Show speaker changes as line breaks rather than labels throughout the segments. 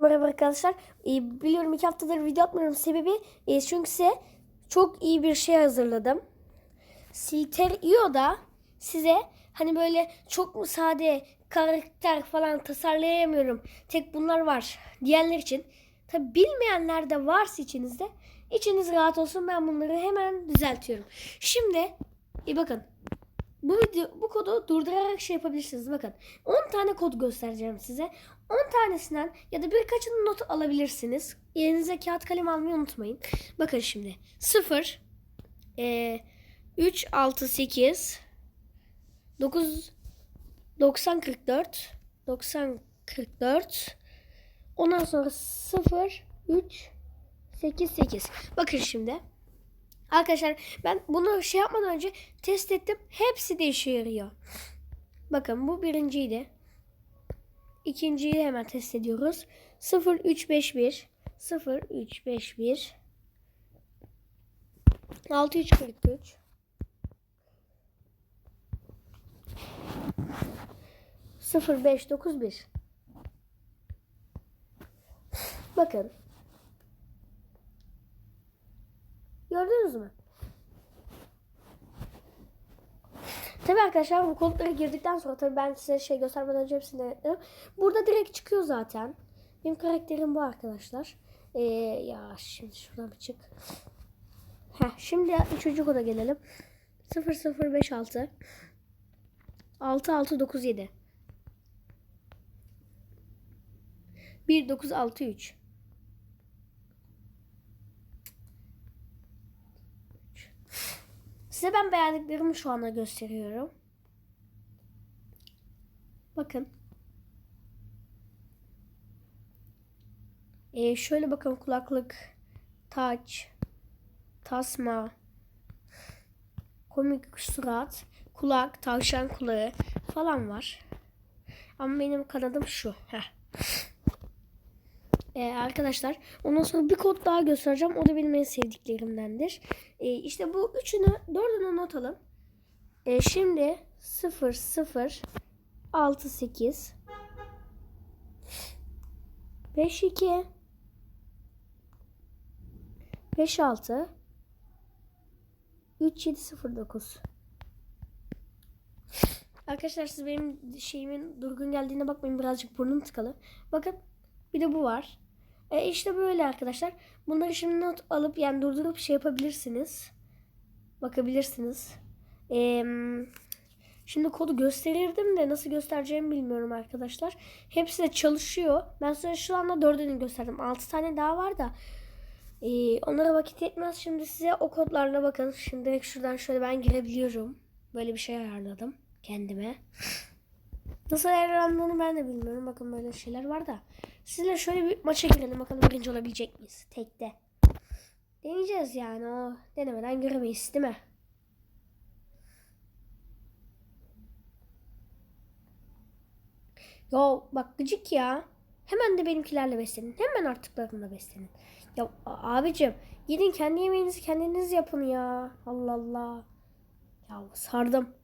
Merhaba arkadaşlar. Ee, biliyorum iki haftadır video atmıyorum. Sebebi e, çünkü size çok iyi bir şey hazırladım. Silterio size hani böyle çok mu sade karakter falan tasarlayamıyorum. Tek bunlar var diyenler için. Tabi bilmeyenler de varsa içinizde içiniz rahat olsun ben bunları hemen düzeltiyorum. Şimdi e, bakın bu video bu kodu durdurarak şey yapabilirsiniz. Bakın 10 tane kod göstereceğim size. 10 tanesinden ya da birkaçını not alabilirsiniz. Yerinize kağıt kalem almayı unutmayın. Bakın şimdi 0 e, 3 6 8 9 90 44 90 44 ondan sonra 0 3 8 8 bakın şimdi Arkadaşlar ben bunu şey yapmadan önce test ettim. Hepsi de işe yarıyor. Bakın bu birinciydi. İkinciyi de hemen test ediyoruz. 0 3 5 1 0 3 5 1 6 3 43 0 5 9 1 Bakın Gördünüz mü? Tabii arkadaşlar bu kodlara girdikten sonra tabii ben size şey göstermeden önce hepsini denetledim. Burada direkt çıkıyor zaten. Benim karakterim bu arkadaşlar. Ee, ya şimdi şuradan bir çık. Heh, şimdi üçüncü koda gelelim. 0056 6697 1963 Size ben beğendiklerimi şu anda gösteriyorum. Bakın. Ee, şöyle bakın kulaklık, taç, tasma, komik surat, kulak, tavşan kulağı falan var. Ama benim kanadım şu. Heh. Ee, arkadaşlar ondan sonra bir kod daha göstereceğim. O da benim en sevdiklerimdendir. Ee, işte bu üçünü dördünü not alın. Ee, şimdi 0 0 6 8 5 2 5 6 3 7 0 9 Arkadaşlar siz benim şeyimin durgun geldiğine bakmayın birazcık burnum tıkalı. Bakın bir de bu var. E işte böyle arkadaşlar. Bunları şimdi not alıp yani durdurup şey yapabilirsiniz. Bakabilirsiniz. E, şimdi kodu gösterirdim de nasıl göstereceğimi bilmiyorum arkadaşlar. Hepsi de çalışıyor. Ben size şu anda dördünü gösterdim. Altı tane daha var da. E, onlara vakit yetmez. Şimdi size o kodlarla bakın. Şimdi direkt şuradan şöyle ben girebiliyorum. Böyle bir şey ayarladım kendime. Nasıl ayarlandığını ben de bilmiyorum. Bakın böyle şeyler var da. Sizinle şöyle bir maça girelim. Bakalım birinci olabilecek miyiz? Tekte. Deneyeceğiz yani. O denemeden göremeyiz değil mi? Yo bak gıcık ya. Hemen de benimkilerle beslenin. Hemen artıklarımla beslenin. Ya abicim gidin kendi yemeğinizi kendiniz yapın ya. Allah Allah. Ya sardım.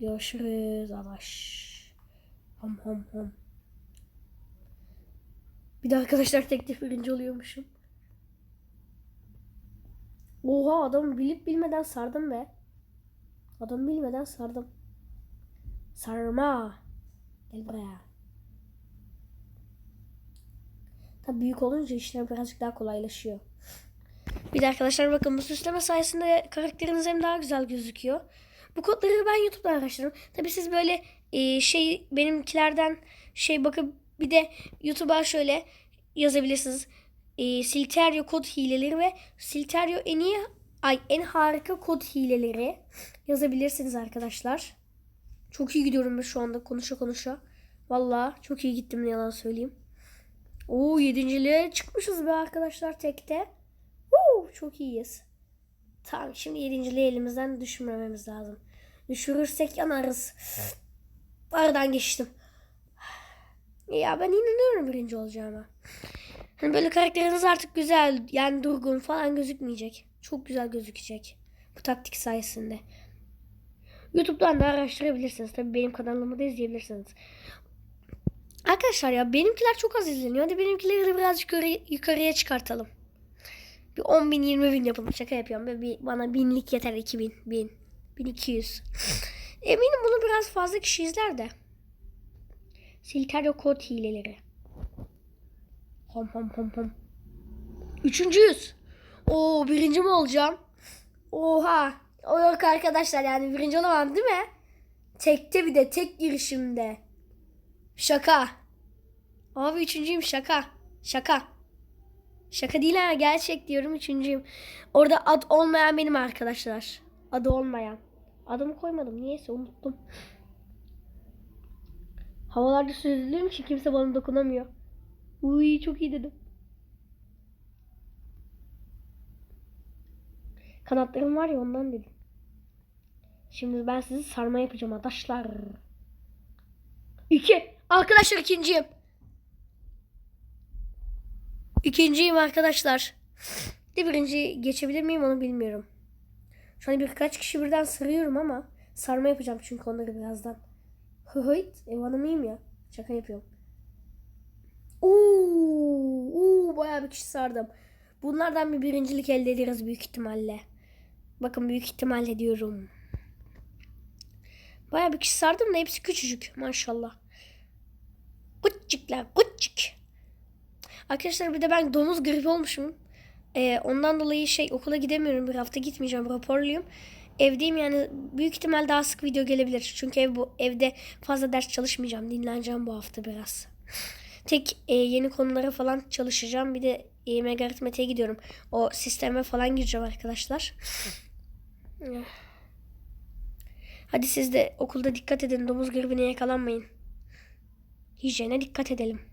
Görüşürüz Adaş. Hom hom hom. Bir de arkadaşlar teklif birinci oluyormuşum. Oha adamı bilip bilmeden sardım be. Adamı bilmeden sardım. Sarma. Gel buraya. Tabii büyük olunca işler birazcık daha kolaylaşıyor. Bir de arkadaşlar bakın bu süsleme sayesinde karakteriniz hem daha güzel gözüküyor. Bu kodları ben YouTube'dan araştırdım. Tabii siz böyle e, şey benimkilerden şey bakıp bir de YouTube'a şöyle yazabilirsiniz. E, Silterio kod hileleri ve Silterio en iyi ay en harika kod hileleri yazabilirsiniz arkadaşlar. Çok iyi gidiyorum ben şu anda konuşa konuşa. Valla çok iyi gittim ne yalan söyleyeyim. Oo yedinciliğe çıkmışız be arkadaşlar tekte. Woo, çok iyiyiz. Tamam şimdi yedinciliği elimizden düşürmememiz lazım. Düşürürsek yanarız. Aradan geçtim. Ya ben inanıyorum birinci olacağıma. Hani böyle karakteriniz artık güzel yani durgun falan gözükmeyecek. Çok güzel gözükecek. Bu taktik sayesinde. YouTube'dan da araştırabilirsiniz. Tabii benim kanalımı da izleyebilirsiniz. Arkadaşlar ya benimkiler çok az izleniyor. Hadi benimkileri de birazcık yukarı, yukarıya çıkartalım. Bir 10 bin 20 bin yapalım. Şaka yapıyorum. Böyle bir, bana binlik yeter. 2000, 1000, 1200. Eminim bunu biraz fazla kişi izler de. Silterio kod hileleri. Hom hom hom hom. Üçüncüyüz. Oo birinci mi olacağım? Oha. O yok arkadaşlar yani birinci olamam değil mi? Tekte bir de tek girişimde. Şaka. Abi üçüncüyüm şaka. Şaka. Şaka değil ha gerçek diyorum üçüncüyüm. Orada ad olmayan benim arkadaşlar. Adı olmayan. Adımı koymadım niyeyse unuttum. Havalarda süzüldüğüm için kimse bana dokunamıyor. Uy çok iyi dedim. Kanatlarım var ya ondan dedim. Şimdi ben sizi sarma yapacağım arkadaşlar. İki. Arkadaşlar ikinciyim. İkinciyim arkadaşlar. De birinci geçebilir miyim onu bilmiyorum. Şu an birkaç kişi birden sarıyorum ama sarma yapacağım çünkü onları birazdan. Hıhıyt. Ev hanımıyım ya. Şaka yapıyorum. Uuu, uuu bayağı bir kişi sardım. Bunlardan bir birincilik elde ederiz büyük ihtimalle. Bakın büyük ihtimalle diyorum. Bayağı bir kişi sardım da hepsi küçücük maşallah. Küçükler küçük. Arkadaşlar bir de ben domuz gribi olmuşum. Ee, ondan dolayı şey okula gidemiyorum. Bir hafta gitmeyeceğim. Raporluyum. Evdeyim yani büyük ihtimal daha sık video gelebilir. Çünkü ev bu evde fazla ders çalışmayacağım. Dinleneceğim bu hafta biraz. Tek e, yeni konulara falan çalışacağım. Bir de e, aritmetiğe gidiyorum. O sisteme falan gireceğim arkadaşlar. Hadi siz de okulda dikkat edin. Domuz gribine yakalanmayın. Hijyene dikkat edelim.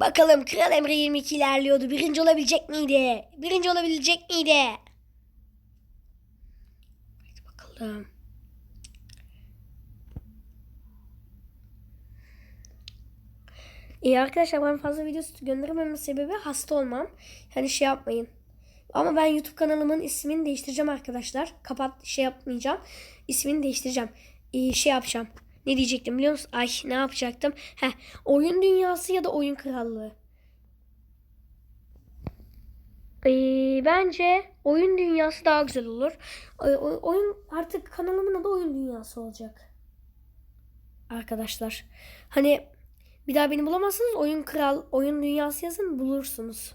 Bakalım Kral Emre 22 ilerliyordu. Birinci olabilecek miydi? Birinci olabilecek miydi? Hadi bakalım. İyi arkadaşlar ben fazla video göndermemin sebebi hasta olmam. Hani şey yapmayın. Ama ben YouTube kanalımın ismini değiştireceğim arkadaşlar. Kapat şey yapmayacağım. İsmini değiştireceğim. Ee, şey yapacağım. Ne diyecektim biliyor musun? Ay ne yapacaktım? Heh, oyun dünyası ya da oyun krallığı. Ee, bence oyun dünyası daha güzel olur. O- oyun artık kanalımın adı oyun dünyası olacak. Arkadaşlar. Hani bir daha beni bulamazsınız. Oyun kral, oyun dünyası yazın bulursunuz.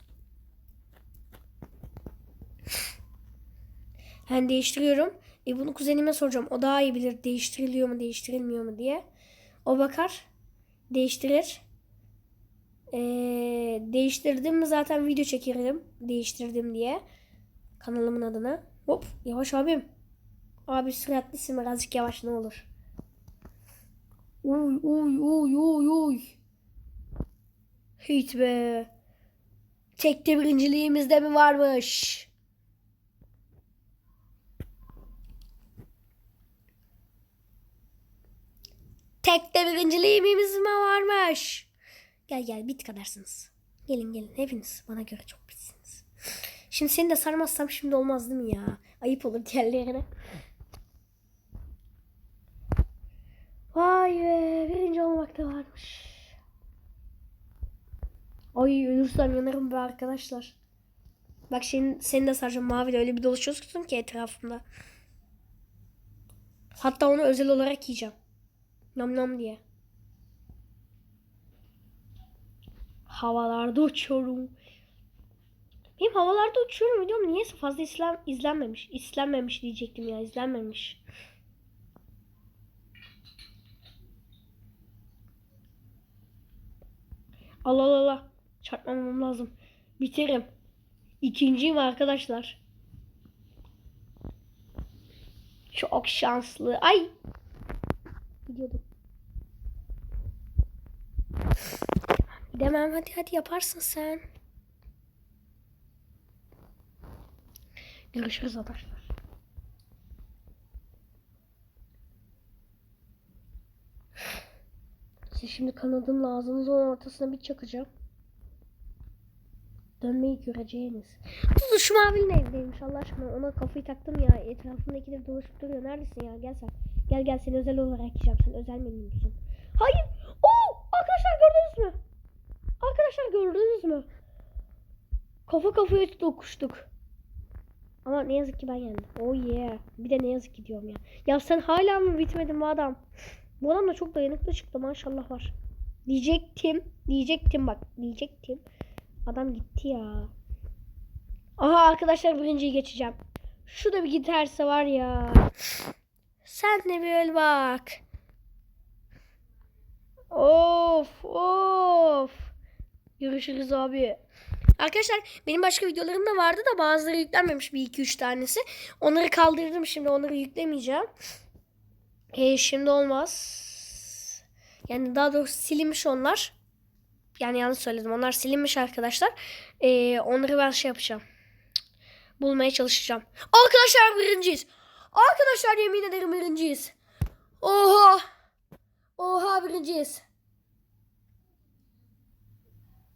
Ben değiştiriyorum. E bunu kuzenime soracağım. O daha iyi bilir değiştiriliyor mu değiştirilmiyor mu diye. O bakar. Değiştirir. Ee, değiştirdim mi zaten video çekerim. Değiştirdim diye. Kanalımın adına. Hop yavaş abim. Abi süratlisin birazcık yavaş ne olur. Uy uy uy uy uy. Hiç be. Tekte birinciliğimizde mi varmış? Tekte birinciliğimiz mi varmış? Gel gel bit kadarsınız. Gelin gelin hepiniz bana göre çok bitsiniz. Şimdi seni de sarmazsam şimdi olmaz değil mi ya? Ayıp olur diğerlerine. Vay be birinci olmak da varmış. Ay ölürsem yanarım be arkadaşlar. Bak senin, seni de saracağım maviyle öyle bir dolaşıyorsun ki etrafımda. Hatta onu özel olarak yiyeceğim. Nam nam diye. Havalarda uçuyorum. Benim havalarda uçuyorum videom niyeyse fazla izlen, izlenmemiş. İzlenmemiş diyecektim ya izlenmemiş. Allah Allah Allah. Çarpmamam lazım. Biterim. İkinciyim arkadaşlar. Çok şanslı. Ay. Gidiyordum. Gidemem. Hadi hadi yaparsın sen. Görüşürüz arkadaşlar. Size şimdi kanadımla ağzınızın ortasına bir çakacağım. Dönmeyi göreceğiniz. Dur şu mavinin evdeymiş Allah aşkına. Ona kafayı taktım ya. Etrafındakiler dolaşıp duruyor. Neredesin ya? Gel sen. Gel gel seni özel olarak yiyeceğim. Sen özel menümsün. Hayır. Oo! Arkadaşlar gördünüz mü? Arkadaşlar gördünüz mü? Kafa kafaya dokuştuk. Ama ne yazık ki ben yendim. Oh yeah. Bir de ne yazık ki diyorum ya. Ya sen hala mı bitmedin bu adam? Bu adam da çok dayanıklı çıktı maşallah var. Diyecektim. Diyecektim bak. Diyecektim. Adam gitti ya. Aha arkadaşlar birinciyi geçeceğim. Şu da bir giderse var ya. Sen de bir öl bak. Of of. Görüşürüz abi. Arkadaşlar benim başka videolarım da vardı da bazıları yüklenmemiş bir iki üç tanesi. Onları kaldırdım şimdi onları yüklemeyeceğim. E, şimdi olmaz. Yani daha doğrusu silinmiş onlar. Yani yanlış söyledim. Onlar silinmiş arkadaşlar. E, onları ben şey yapacağım. Bulmaya çalışacağım. Arkadaşlar birinciyiz. Arkadaşlar yemin ederim birinciyiz. Oha. Oha birinciyiz.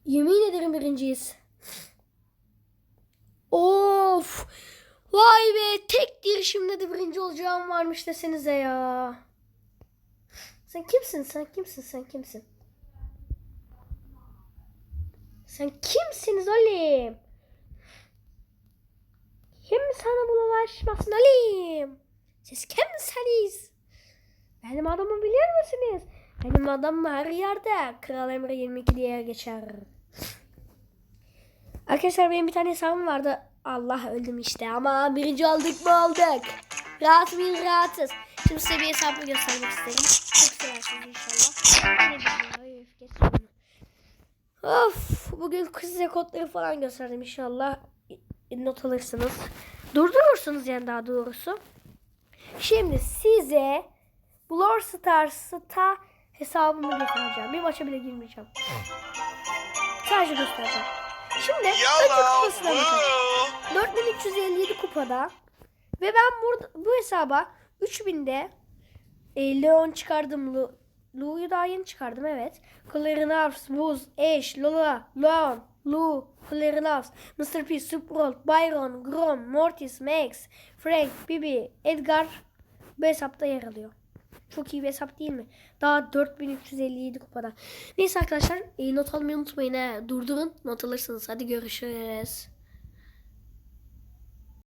Yemin ederim birinciyiz. Of. Vay be tek girişimde de birinci olacağım varmış desenize ya. Sen kimsin sen kimsin sen kimsin? Sen kimsiniz oğlum? Kim sana bulaşmasın oğlum? Siz kimsiniz? Benim adamı bilir misiniz? Benim adamım her yerde. Kral Emre 22 diye geçer. Arkadaşlar benim bir tane hesabım vardı. Allah öldüm işte ama birinci olduk mu olduk. Rahat mıyız rahatız. Şimdi size bir hesabımı göstermek isterim. Çok seversiniz inşallah. Of bugün size kodları falan gösterdim inşallah. Not alırsınız. Durdurursunuz yani daha doğrusu. Şimdi size Blur Stars'ta hesabımı göstereceğim. Bir maça bile girmeyeceğim. Sadece göstereceğim. Şimdi önce kupasına bakın. 4357 kupada ve ben burada bu hesaba 3000'de e, Leon çıkardım. Lu, Lu'yu daha yeni çıkardım evet. Clarence, Buz, Ash, Lola, Leon, Lu, Clarence, Mr. P, Superbolt, Byron, Grom, Mortis, Max, Frank, Bibi, Edgar bu hesapta yer alıyor. Çok iyi bir hesap değil mi? Daha 4357 kupada. Neyse arkadaşlar e, not almayı unutmayın. He. Durdurun not alırsınız. Hadi görüşürüz.